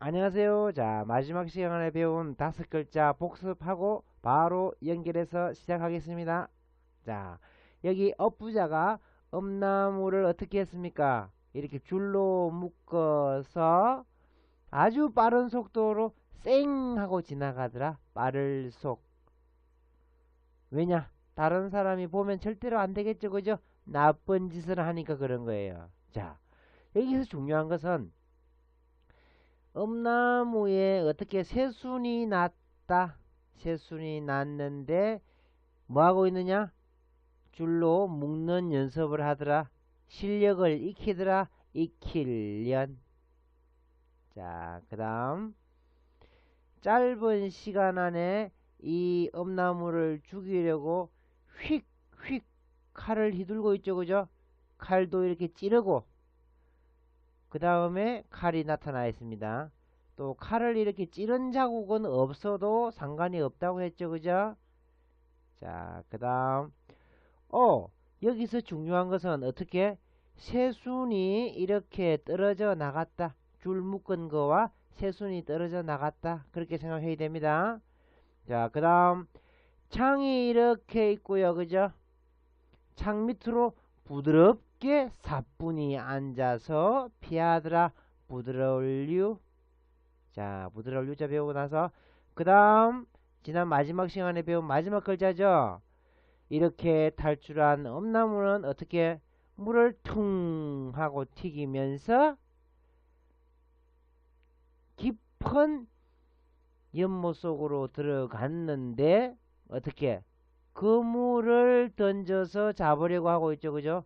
안녕하세요. 자, 마지막 시간에 배운 다섯 글자 복습하고 바로 연결해서 시작하겠습니다. 자, 여기 업부자가 엄나무를 어떻게 했습니까? 이렇게 줄로 묶어서 아주 빠른 속도로 쌩 하고 지나가더라. 빠를 속. 왜냐? 다른 사람이 보면 절대로 안 되겠죠. 그죠? 나쁜 짓을 하니까 그런 거예요. 자, 여기서 중요한 것은 엄나무에 어떻게 새순이 났다. 새순이 났는데 뭐하고 있느냐? 줄로 묶는 연습을 하더라. 실력을 익히더라. 익힐련. 자, 그 다음 짧은 시간 안에 이 엄나무를 죽이려고 휙, 휙 칼을 휘둘고 있죠. 그죠? 칼도 이렇게 찌르고 그 다음에 칼이 나타나 있습니다. 또 칼을 이렇게 찌른 자국은 없어도 상관이 없다고 했죠. 그죠? 자, 그 다음 어, 여기서 중요한 것은 어떻게 새순이 이렇게 떨어져 나갔다. 줄 묶은 거와 새순이 떨어져 나갔다. 그렇게 생각해야 됩니다. 자, 그 다음 창이 이렇게 있고요. 그죠? 창 밑으로 부드럽게 사뿐히 앉아서 피하더라. 부드러울류. 자, 부드러울류자 배우고 나서 그 다음 지난 마지막 시간에 배운 마지막 글자죠. 이렇게 탈출한 엄나무는 어떻게 물을 퉁 하고 튀기면서 깊은 연못 속으로 들어갔는데 어떻게 그 물을 던져서 잡으려고 하고 있죠 그죠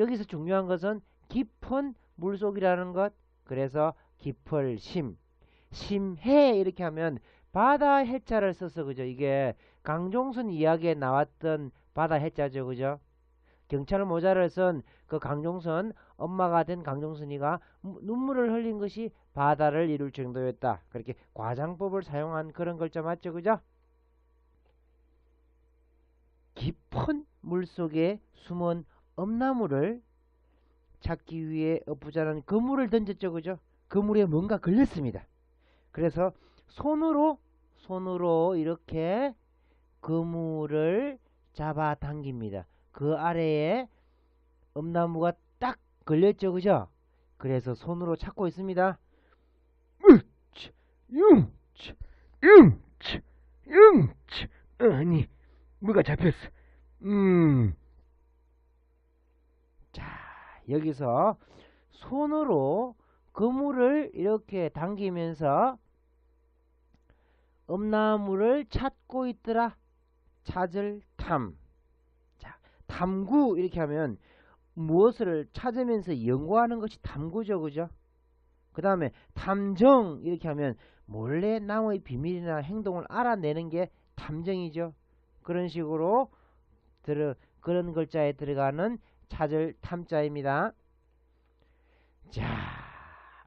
여기서 중요한 것은 깊은 물속이라는 것 그래서 깊을 심 심해 이렇게 하면 바다 해자를 써서 그죠 이게 강종순 이야기에 나왔던 바다 해자죠 그죠 경찰 모자를 쓴 그 강종선 엄마가 된 강종순이가 눈물을 흘린 것이 바다를 이룰 정도였다. 그렇게 과장법을 사용한 그런 글자 맞죠? 그죠? 깊은 물속에 숨은 엄나무를 찾기 위해 엎부자는 그물을 던졌죠. 그죠? 그물에 뭔가 걸렸습니다. 그래서 손으로 손으로 이렇게 그물을 잡아 당깁니다. 그 아래에 엄나무가 딱 걸렸죠. 그죠? 그래서 손으로 찾고 있습니다. 으치, 융치, 융치, 융치. 아니, 뭐가 잡혔어. 음. 자, 여기서 손으로 그물을 이렇게 당기면서 엄나무를 찾고 있더라. 찾을 탐. 자, 탐구 이렇게 하면 무엇을 찾으면서 연구하는 것이 탐구죠. 그죠? 그 다음에 탐정 이렇게 하면 몰래 나무의 비밀이나 행동을 알아내는 게 탐정이죠. 그런 식으로 들어, 그런 글자에 들어가는 찾을 탐자입니다. 자,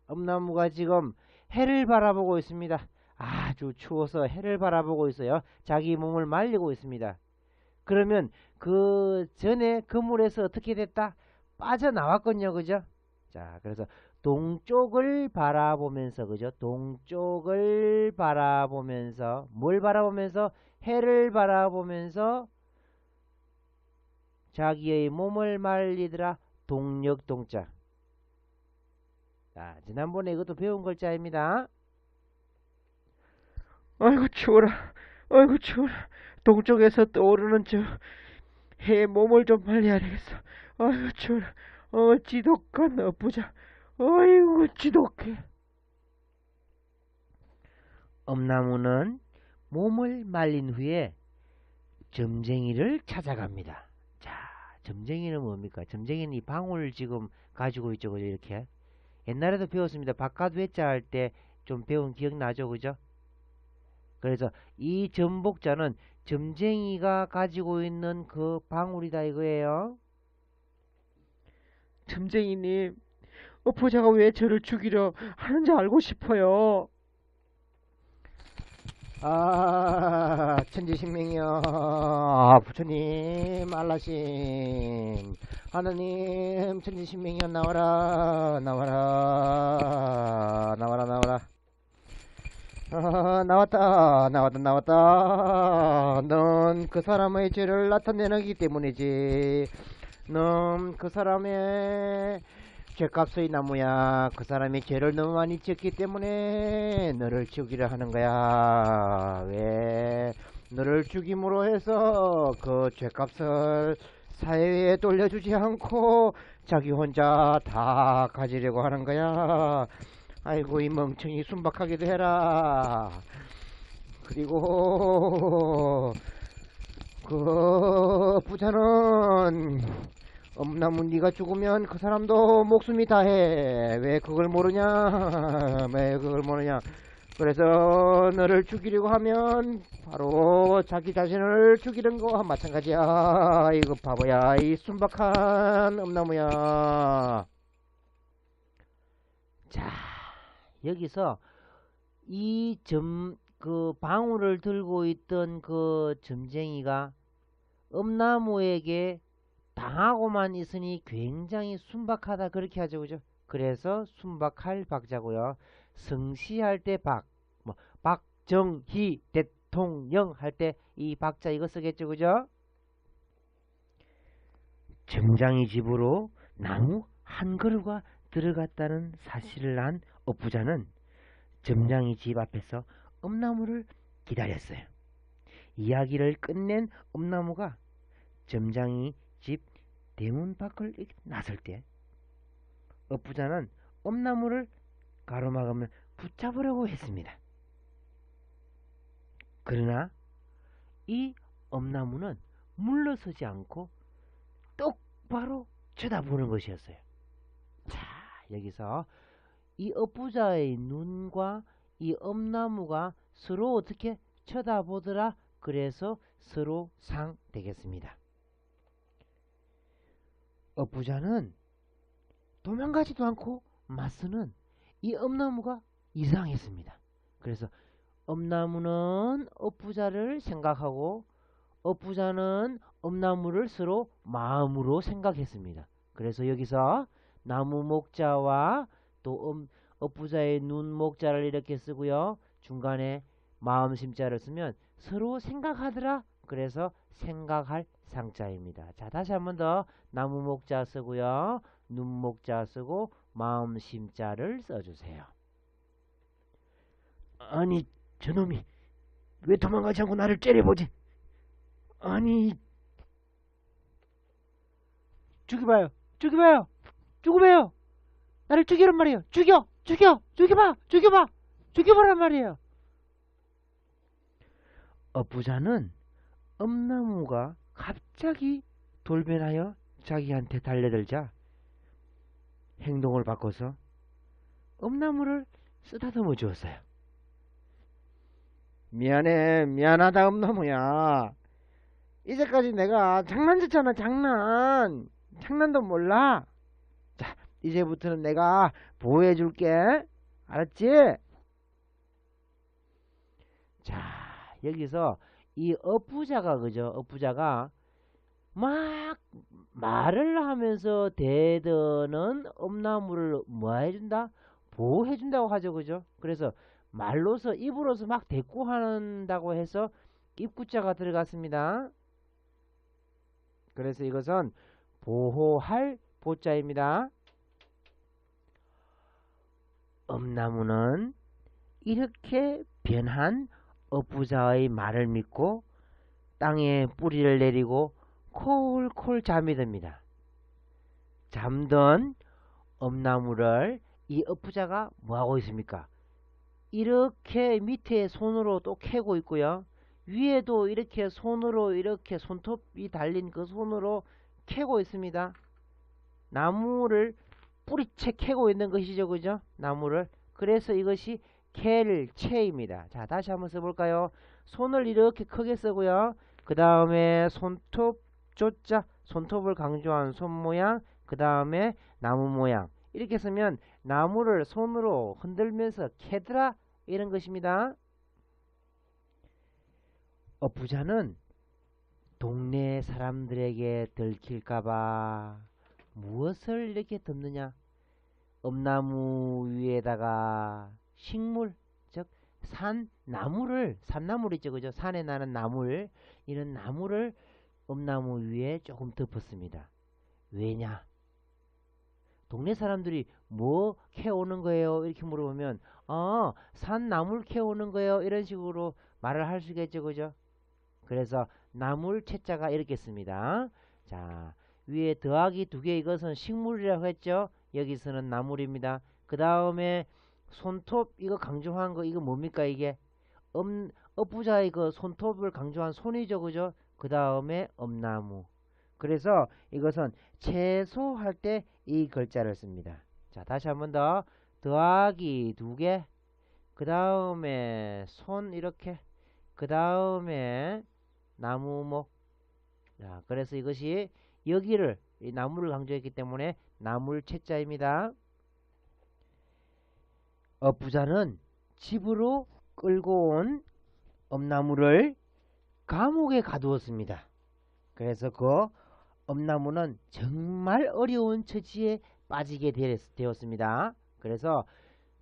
엄나무가 지금 해를 바라보고 있습니다. 아주 추워서 해를 바라보고 있어요. 자기 몸을 말리고 있습니다. 그러면 그 전에 그물에서 어떻게 됐다? 빠져나왔거든요. 그죠? 자, 그래서 동쪽을 바라보면서 그죠? 동쪽을 바라보면서 뭘 바라보면서 해를 바라보면서 자기의 몸을 말리더라. 동력동자. 자, 지난번에 이것도 배운 글자입니다. 아이고 추워라. 아이고 추워라. 동쪽에서 떠오르는 저해 몸을 좀 말려야 되겠어. 아이고 추워라. 어 지독한 엇부자. 아이고 지독해. 엄나무는 몸을 말린 후에 점쟁이를 찾아갑니다. 자, 점쟁이는 뭡니까? 점쟁이는 이 방울 지금 가지고 있죠, 그죠? 이렇게. 옛날에도 배웠습니다. 바깥 외자 할 때 좀 배운 기억 나죠, 그죠? 그래서 이 전복자는 점쟁이가 가지고 있는 그 방울이다 이거예요. 점쟁이님, 어포자가 왜 저를 죽이려 하는지 알고 싶어요. 아, 천지신명이여, 아, 부처님, 알라신, 하나님, 천지신명이여, 나와라, 나와라, 나와라, 나와라. 나왔다 나왔다 나왔다. 넌 그 사람의 죄를 나타내기 때문이지. 넌 그 사람의 죄값의 나무야. 그 사람이 죄를 너무 많이 지었기 때문에 너를 죽이려 하는 거야. 왜? 너를 죽임으로 해서 그 죄값을 사회에 돌려주지 않고 자기 혼자 다 가지려고 하는 거야. 아이고 이 멍청이 순박하기도 해라. 그리고 그 부자는 엄나무 네가 죽으면 그 사람도 목숨이 다해. 왜 그걸 모르냐? 왜 그걸 모르냐? 그래서 너를 죽이려고 하면 바로 자기 자신을 죽이는 거와 마찬가지야. 이거 바보야. 이 순박한 엄나무야. 자, 여기서 이 점, 그 방울을 들고 있던 그 점쟁이가 엄나무에게 당하고만 있으니 굉장히 순박하다. 그렇게 하죠. 그죠? 그래서 순박할 박자고요. 성시할 때 박, 뭐 박정희 대통령 할 때 이 박자 이거 쓰겠죠. 그죠? 점장이 집으로 나무 한 그루가 들어갔다는 사실을 안 업부자는 점장이 집 앞에서 엄나무를 기다렸어요. 이야기를 끝낸 엄나무가 점장이 집 대문 밖을 나설 때 업부자는 엄나무를 가로막으며 붙잡으려고 했습니다. 그러나 이 엄나무는 물러서지 않고 똑바로 쳐다보는 것이었어요. 자, 여기서 이 업부자의 눈과 이 엄나무가 서로 어떻게 쳐다보더라. 그래서 서로 상 되겠습니다. 업부자는 도망가지도 않고 맞서는 이 엄나무가 이상했습니다. 그래서 엄나무는 업부자를 생각하고 업부자는 엄나무를 서로 마음으로 생각했습니다. 그래서 여기서 나무 목자와 또 음, 업부자의 눈 목자를 이렇게 쓰고요. 중간에 마음 심자를 쓰면 서로 생각하더라. 그래서 생각할 상자입니다. 자, 다시 한 번 더 나무 목자 쓰고요. 눈 목자 쓰고 마음 심자를 써주세요. 아니, 저놈이 왜 도망가지 않고 나를 째려보지? 아니, 죽여봐요. 죽여봐요. 죽여봐요. 나를 죽이란 말이에요. 죽여! 죽여! 죽여봐! 죽여봐! 죽여보란 말이에요. 업부자는 엄나무가 갑자기 돌변하여 자기한테 달려들자 행동을 바꿔서 엄나무를 쓰다듬어 주었어요. 미안해 미안하다 엄나무야 이제까지 내가 장난쳤잖아 장난 장난도 몰라 자 이제부터는 내가 보호해 줄게 알았지? 자, 여기서 이 업부자가 그죠? 업부자가 막 말을 하면서 대더는 엄나무를 뭐 해준다? 보호해준다고 하죠, 그죠? 그래서 말로서 입으로서 막 대꾸한다고 해서 입구자가 들어갔습니다. 그래서 이것은 보호할 보자입니다. 엄나무는 이렇게 변한 업부자의 말을 믿고 땅에 뿌리를 내리고 콜콜 잠이 듭니다. 잠든 엄나무를 이 업부자가 뭐하고 있습니까? 이렇게 밑에 손으로 또 캐고 있고요. 위에도 이렇게 손으로 이렇게 손톱이 달린 그 손으로 캐고 있습니다. 나무를 뿌리채 캐고 있는 것이죠. 그죠? 나무를. 그래서 이것이 캘체입니다. 자, 다시 한번 써볼까요? 손을 이렇게 크게 쓰고요. 그 다음에 손톱 조자, 손톱을 강조한 손 모양, 그 다음에 나무 모양. 이렇게 쓰면 나무를 손으로 흔들면서 캐더라 이런 것입니다. 어, 부자는 동네 사람들에게 들킬까봐 무엇을 이렇게 덮느냐? 엄나무 위에다가 식물, 즉 산 나무를 산나물 있죠 그죠? 산에 나는 나물. 이런 나무를 엄나무 위에 조금 덮었습니다. 왜냐? 동네 사람들이 뭐 캐오는 거예요? 이렇게 물어보면 어 산나물 캐오는 거예요? 이런 식으로 말을 할 수가 있죠 그죠? 그래서 나물 채자가 이렇게 씁니다. 자 위에 더하기 두 개 이것은 식물이라고 했죠? 여기서는 나물입니다. 그 다음에 손톱 이거 강조한 거 이거 뭡니까 이게? 엄 엇부자의 그 손톱을 강조한 손이죠 그죠? 그 다음에 엄나무. 그래서 이것은 채소할 때 이 글자를 씁니다. 자 다시 한 번 더. 더하기 두 개. 그 다음에 손 이렇게. 그 다음에 나무목. 자 그래서 이것이 여기를 이 나무를 강조했기 때문에 나물 채자입니다 업부자는 집으로 끌고 온 엄나무를 감옥에 가두었습니다. 그래서 그 엄나무는 정말 어려운 처지에 빠지게 되었습니다. 그래서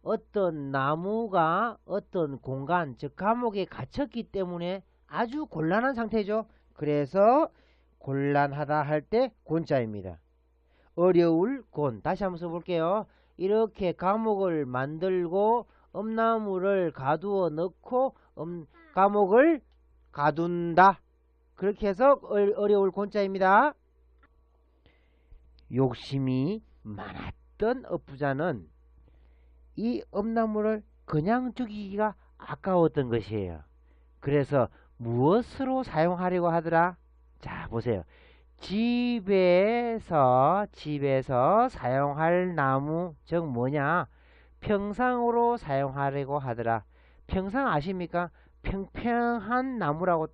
어떤 나무가 어떤 공간, 즉 감옥에 갇혔기 때문에 아주 곤란한 상태죠. 그래서 곤란하다 할 때 곤자입니다. 어려울 곤. 다시 한번 써볼게요. 이렇게 감옥을 만들고 엄나무를 가두어 넣고 음, 감옥을 가둔다. 그렇게 해서 어려울 곤자입니다. 욕심이 많았던 업부자는 이 엄나무를 그냥 죽이기가 아까웠던 것이에요. 그래서 무엇으로 사용하려고 하더라? 자, 보세요. 집에서 집에서 사용할 나무 즉 뭐냐? 평상으로 사용하려고 하더라. 평상 아십니까? 평평한 나무라고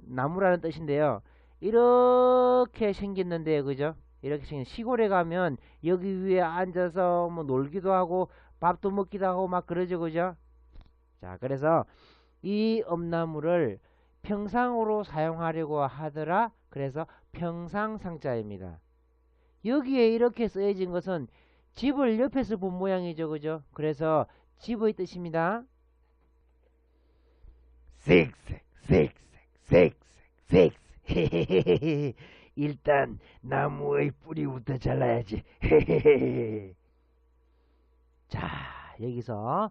나무라는 뜻인데요. 이렇게 생겼는데 그죠? 이렇게 생긴 시골에 가면 여기 위에 앉아서 뭐 놀기도 하고 밥도 먹기도 하고 막 그러죠 그죠? 자 그래서 이 엄나무를 평상으로 사용하려고 하더라. 그래서 평상상자입니다. 여기에 이렇게 쓰여진 것은 집을 옆에서 본 모양이죠. 그죠? 그래서 집의 뜻입니다. 색색 색색 색색 일단 나무의 뿌리부터 잘라야지 자 여기서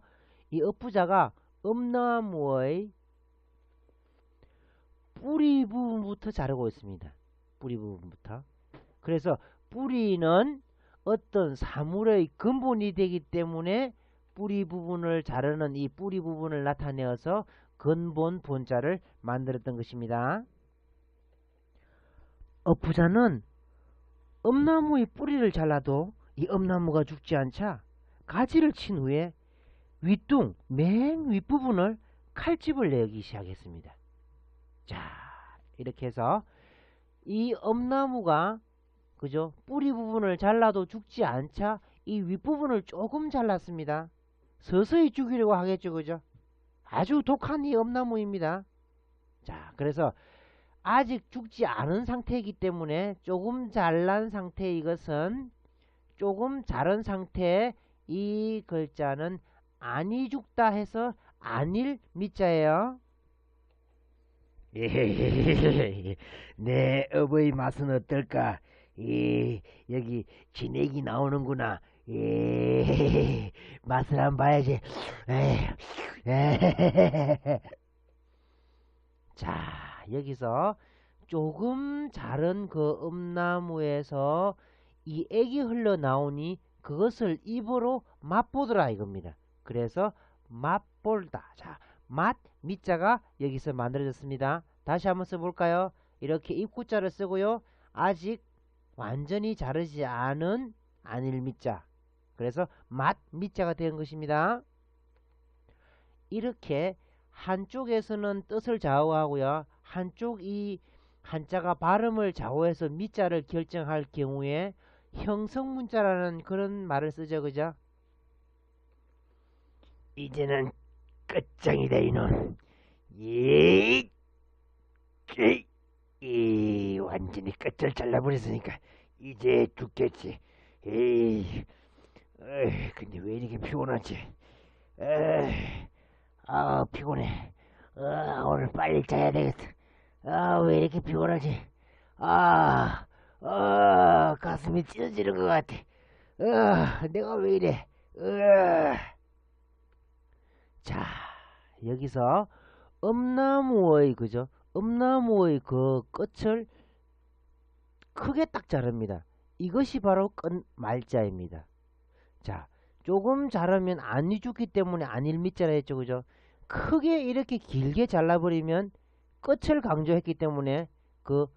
이 엇부자가 엄나무의 뿌리 부분부터 자르고 있습니다. 뿌리 부분부터. 그래서 뿌리는 어떤 사물의 근본이 되기 때문에 뿌리 부분을 자르는 이 뿌리 부분을 나타내어서 근본 본자를 만들었던 것입니다. 어부자는 엄나무의 뿌리를 잘라도 이 엄나무가 죽지 않자 가지를 친 후에 윗둥 맨 윗부분을 칼집을 내기 시작했습니다. 자, 이렇게 해서 이 엄나무가 그죠? 뿌리 부분을 잘라도 죽지 않자 이 윗부분을 조금 잘랐습니다. 서서히 죽이려고 하겠죠. 그죠? 아주 독한 이 엄나무입니다. 자, 그래서 아직 죽지 않은 상태이기 때문에 조금 잘난 상태 이것은 조금 자른 상태의 이 글자는 아니 죽다 해서 아닐 미자예요. 내 어버이 맛은 어떨까? 예, 여기 진액이 나오는구나. 예, 맛을 한번 봐야지. 자, 여기서 조금 자른 그 음나무에서 이 액이 흘러나오니 그것을 입으로 맛보더라 이겁니다. 그래서 맛볼다. 자, 맛 밑자가 여기서 만들어졌습니다. 다시 한번 써볼까요? 이렇게 입구자를 쓰고요. 아직 완전히 자르지 않은 안일 밑자. 그래서 맛 밑자가 된 것입니다. 이렇게 한쪽에서는 뜻을 좌우하고요. 한쪽 이 한자가 발음을 좌우해서 밑자를 결정할 경우에 형성문자라는 그런 말을 쓰죠. 그죠? 이제는 끝장이다 이놈. 예. 이, 이 완전히 끝을 잘라버렸으니까 이제 죽겠지. 에이, 에이, 근데 왜 이렇게 피곤하지? 에이, 아 피곤해. 아 오늘 빨리 자야 되겠다. 아 왜 이렇게 피곤하지? 아, 아 가슴이 찢어지는 것 같아. 아 내가 왜 이래? 으아. 자 여기서 엄나무의 그죠? 엄나무의 그 끝을 크게 딱 자릅니다. 이것이 바로 끝 말자입니다. 자, 조금 자르면 안이 죽기 때문에 안일 밑자라 했죠, 그죠? 크게 이렇게 길게 잘라버리면 끝을 강조했기 때문에 그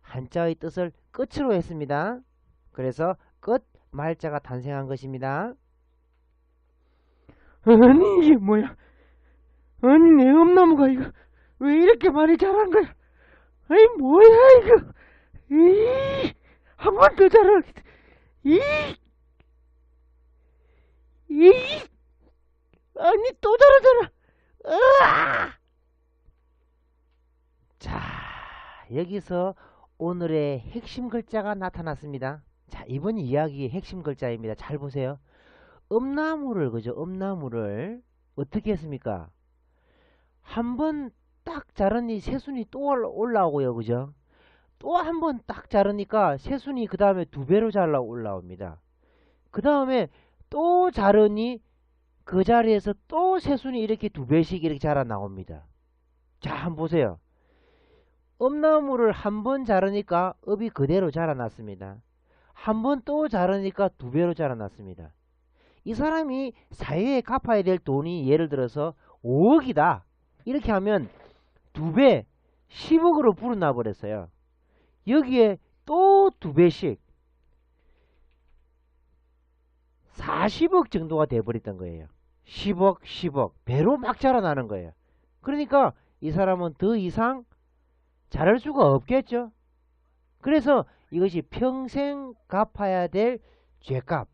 한자의 뜻을 끝으로 했습니다. 그래서 끝 말자가 탄생한 것입니다. 아니 이게 뭐야? 아니 내 엄나무가 이거 왜 이렇게 많이 자란 거야? 아니 뭐야 이거? 이한 번 더 자라. 이, 이, 아니 또 자라잖아. 으아! 자, 여기서 오늘의 핵심 글자가 나타났습니다. 자, 이번 이야기의 핵심 글자입니다. 잘 보세요. 엄나무를, 그죠? 엄나무를 어떻게 했습니까? 한 번 딱 자르니 새순이 또 올라- 올라오고요, 그죠? 또 한 번 딱 자르니까 새순이 그 다음에 두 배로 잘라 올라옵니다. 그 다음에 또 자르니 그 자리에서 또 새순이 이렇게 두 배씩 이렇게 자라 나옵니다. 자, 한번 보세요. 엄나무를 한 번 자르니까 읍이 그대로 자라났습니다. 한 번 또 자르니까 두 배로 자라났습니다. 이 사람이 사회에 갚아야 될 돈이 예를 들어서 5억이다. 이렇게 하면 두 배, 10억으로 불어나 버렸어요. 여기에 또 두 배씩 40억 정도가 돼버렸던 거예요. 10억, 10억. 배로 막 자라나는 거예요. 그러니까 이 사람은 더 이상 자랄 수가 없겠죠. 그래서 이것이 평생 갚아야 될 죄값, 즉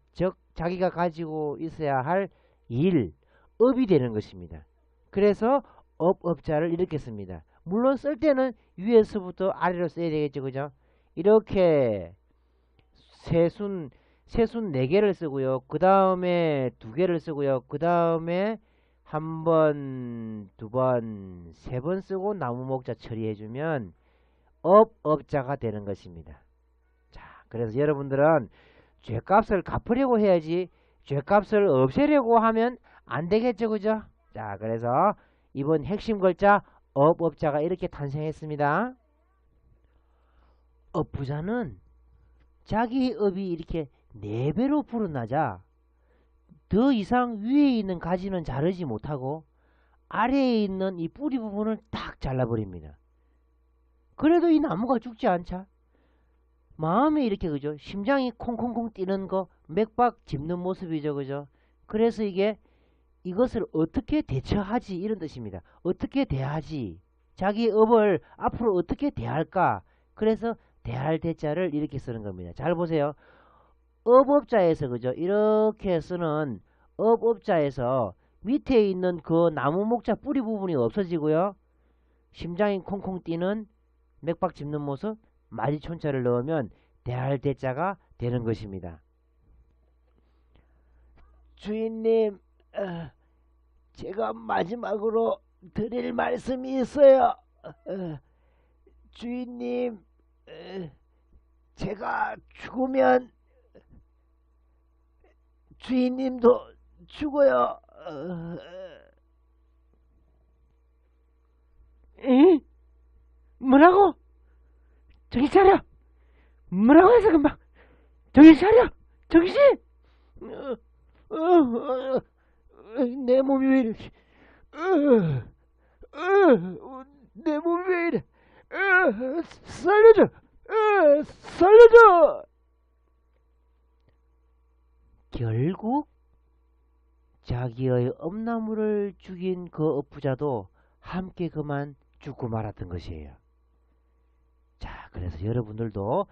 자기가 가지고 있어야 할 일, 업이 되는 것입니다. 그래서 업, 업자를 이렇게 씁니다. 물론 쓸 때는 위에서부터 아래로 써야 되겠죠. 그죠? 이렇게 세순 세순 4개를 쓰고요. 그 다음에 2개를 쓰고요. 그 다음에 한 번, 두 번, 세 번 쓰고 나무 목자 처리해주면 업, 업자가 되는 것입니다. 자, 그래서 여러분들은 죄값을 갚으려고 해야지 죄값을 없애려고 하면 안 되겠죠. 그죠? 자, 그래서 이번 핵심 글자 업, 업자가 이렇게 탄생했습니다. 업부자는 자기 업이 이렇게 네 배로 불어나자 더 이상 위에 있는 가지는 자르지 못하고 아래에 있는 이 뿌리 부분을 딱 잘라버립니다. 그래도 이 나무가 죽지 않자. 마음이 이렇게 그죠? 심장이 콩콩콩 뛰는 거 맥박 짚는 모습이죠, 그죠? 그래서 이게 이것을 어떻게 대처하지 이런 뜻입니다. 어떻게 대하지? 자기 업을 앞으로 어떻게 대할까? 그래서 대할 대자를 이렇게 쓰는 겁니다. 잘 보세요. 업업자에서 그죠? 이렇게 쓰는 업업자에서 밑에 있는 그 나무 목자 뿌리 부분이 없어지고요. 심장이 콩콩 뛰는 맥박 짚는 모습 마지촌자를 넣으면 대할 대자가 되는 것입니다. 주인님, 어, 제가 마지막으로 드릴 말씀이 있어요. 어, 주인님, 어, 제가 죽으면 주인님도 죽어요. 어, 에? 뭐라고? 정신 차려! 뭐라고 해서 금방 정신 차려! 정신! 어, 어, 어, 어, 내 몸이 왜 이래? 어, 어, 내 몸이 왜 이래? 어, 살려줘! 어, 살려줘! 결국 자기의 엄나무를 죽인 그 업부자도 함께 그만 죽고 말았던 것이에요. 자, 그래서 여러분들도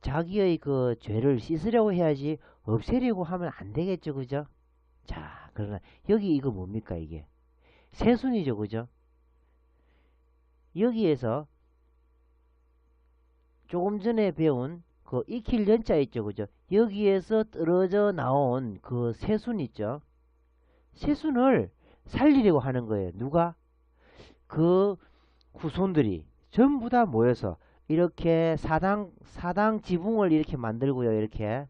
자기의 그 죄를 씻으려고 해야지 없애려고 하면 안 되겠죠, 그죠? 자, 그러나 여기 이거 뭡니까 이게? 새순이죠, 그죠? 여기에서 조금 전에 배운 그 익힐 연자 있죠, 그죠? 여기에서 떨어져 나온 그 새순 있죠? 새순을 살리려고 하는 거예요. 누가? 그 후손들이 전부 다 모여서 이렇게 사당 사당 지붕을 이렇게 만들고요. 이렇게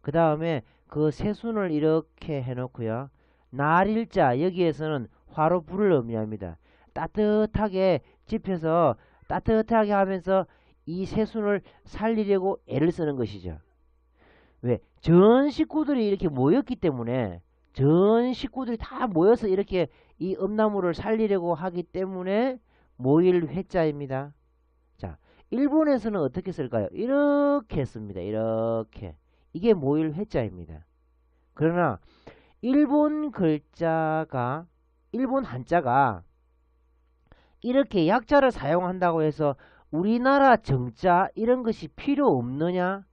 그 다음에 그 세순을 이렇게 해놓고요. 날일자 여기에서는 화로 불을 의미합니다. 따뜻하게 집혀서 따뜻하게 하면서 이 세순을 살리려고 애를 쓰는 것이죠. 왜? 전 식구들이 이렇게 모였기 때문에 전 식구들이 다 모여서 이렇게 이 엄나무를 살리려고 하기 때문에 모일 회자입니다. 자, 일본에서는 어떻게 쓸까요? 이렇게 씁니다. 이렇게. 이게 모일 회자입니다. 그러나 일본 글자가 일본 한자가 이렇게 약자를 사용한다고 해서 우리나라 정자 이런 것이 필요 없느냐?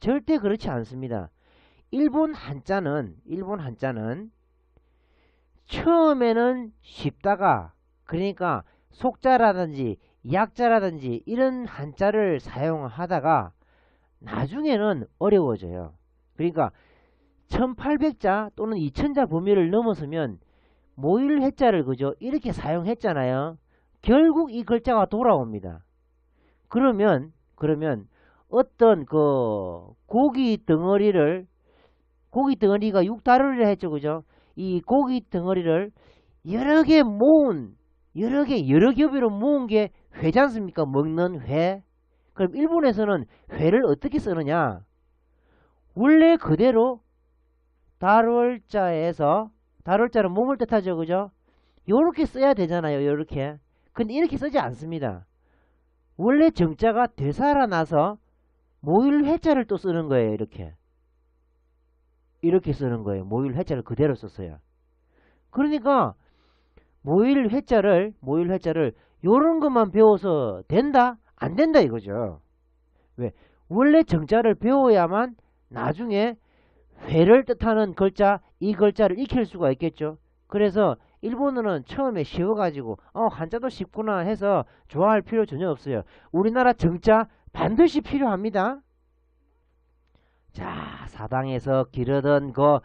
절대 그렇지 않습니다. 일본 한자는 일본 한자는 처음에는 쉽다가 그러니까 속자라든지 약자라든지 이런 한자를 사용하다가 나중에는 어려워져요. 그러니까 1800자 또는 2000자 범위를 넘어서면 모일 해자를 그죠 이렇게 사용했잖아요. 결국 이 글자가 돌아옵니다. 그러면 그러면 어떤 그 고기 덩어리를 고기 덩어리가 육다리를 했죠 그죠 이 고기 덩어리를 여러 개 모은 여러 개 여러 겹으로 모은 게 회지 않습니까 먹는 회 그럼 일본에서는 회를 어떻게 쓰느냐 원래 그대로 다룰자에서 다룰자는 몸을 뜻하죠 그죠 요렇게 써야 되잖아요 요렇게 근데 이렇게 쓰지 않습니다 원래 정자가 되살아나서 모일 회자를 또 쓰는 거예요. 이렇게. 이렇게 쓰는 거예요. 모일 회자를 그대로 썼어요. 그러니까 모일 회자를 모일 회자를 요런 것만 배워서 된다? 안 된다 이거죠. 왜? 원래 정자를 배워야만 나중에 회를 뜻하는 글자 이 글자를 익힐 수가 있겠죠. 그래서 일본어는 처음에 쉬워가지고 어 한자도 쉽구나 해서 좋아할 필요 전혀 없어요. 우리나라 정자 반드시 필요합니다. 자 사당에서 기르던 그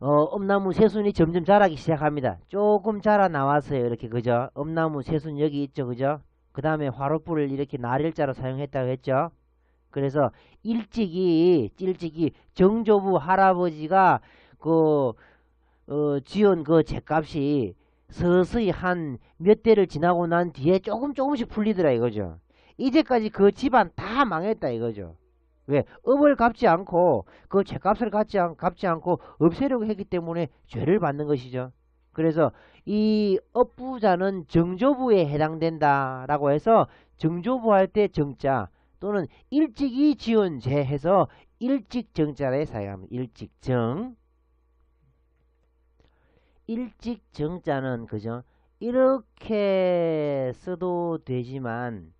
어, 엄나무 새순이 점점 자라기 시작합니다. 조금 자라 나왔어요. 이렇게 그죠? 엄나무 새순 여기 있죠. 그죠? 그 다음에 화로불을 이렇게 날일자로 사용했다고 했죠. 그래서 일찍이 일찍이 정조부 할아버지가 그 어, 지은 그 죗값이 서서히 한 몇 대를 지나고 난 뒤에 조금 조금씩 풀리더라 이거죠. 이제까지 그 집안 다 망했다 이거죠. 왜? 업을 갚지 않고 그 죗값을 갚지, 않, 갚지 않고 없애려고 했기 때문에 죄를 받는 것이죠. 그래서 이 업부자는 정조부에 해당된다라고 해서 정조부 할 때 정자 또는 일찍이 지은 죄 해서 일찍 정자를 사용합니다. 일찍 정 일찍 정자는 그죠? 이렇게 써도 되지만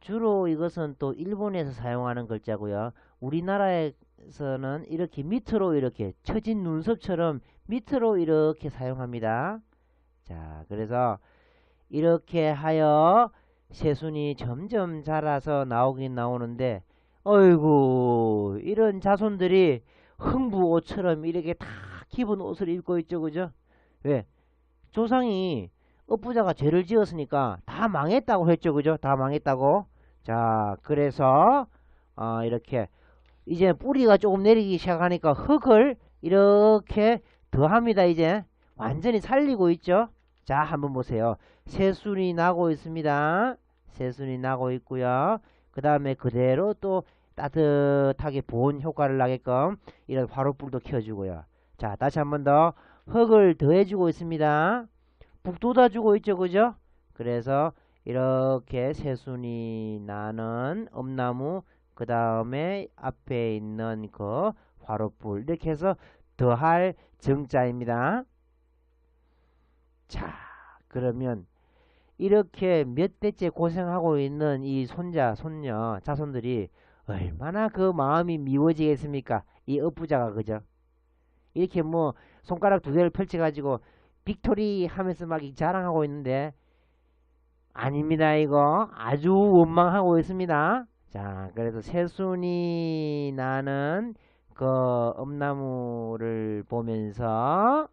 주로 이것은 또 일본에서 사용하는 글자고요. 우리나라에서는 이렇게 밑으로 이렇게 처진 눈썹처럼 밑으로 이렇게 사용합니다. 자, 그래서 이렇게 하여 새순이 점점 자라서 나오긴 나오는데 어이구 이런 자손들이 흥부옷처럼 이렇게 다 기분 옷을 입고 있죠 그죠 왜 조상이 업부자가 죄를 지었으니까 다 망했다고 했죠. 그죠? 다 망했다고. 자 그래서 어, 이렇게 이제 뿌리가 조금 내리기 시작하니까 흙을 이렇게 더합니다 이제. 완전히 살리고 있죠. 자 한번 보세요. 새순이 나고 있습니다. 새순이 나고 있고요. 그 다음에 그대로 또 따뜻하게 보온 효과를 나게끔 이런 화로불도 켜주고요. 자 다시 한 번 더. 흙을 더해주고 있습니다 북돋아 주고 있죠. 그죠? 그래서 이렇게 새순이 나는 엄나무 그 다음에 앞에 있는 그 화로불. 이렇게 해서 더할 정자입니다. 자 그러면 이렇게 몇 대째 고생하고 있는 이 손자 손녀 자손들이 얼마나 그 마음이 미워지겠습니까? 이 업부자가 그죠? 이렇게 뭐 손가락 두 개를 펼쳐 가지고 빅토리 하면서 막 자랑하고 있는데 아닙니다 이거 아주 원망하고 있습니다 자 그래서 새순이 나는 그 엄나무를 보면서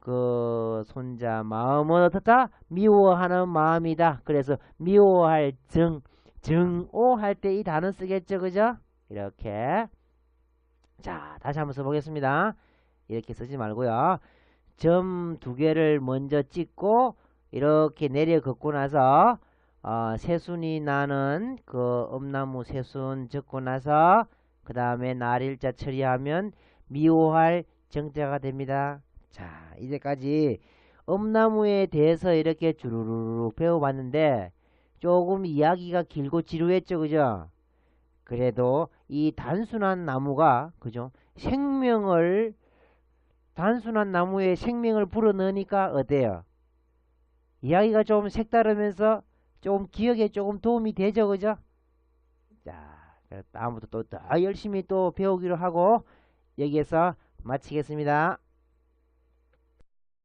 그 손자 마음은 어떻다? 미워하는 마음이다. 그래서 미워할 정, 정오할 때 이 단어 쓰겠죠, 그죠? 이렇게. 자, 다시 한번 써보겠습니다. 이렇게 쓰지 말고요. 점 두 개를 먼저 찍고 이렇게 내려 긋고 나서 어, 새순이 나는 그 엄나무 새순 적고 나서 그 다음에 날일자 처리하면 미워할 정자가 됩니다. 자, 이제까지 엄나무에 대해서 이렇게 주르르르 배워봤는데 조금 이야기가 길고 지루했죠, 그죠? 그래도 이 단순한 나무가 그죠? 생명을 단순한 나무에 생명을 불어넣으니까 어때요? 이야기가 좀 색다르면서 좀 기억에 조금 도움이 되죠, 그죠? 자, 다음부터 또 더 열심히 또 배우기로 하고 여기에서 마치겠습니다.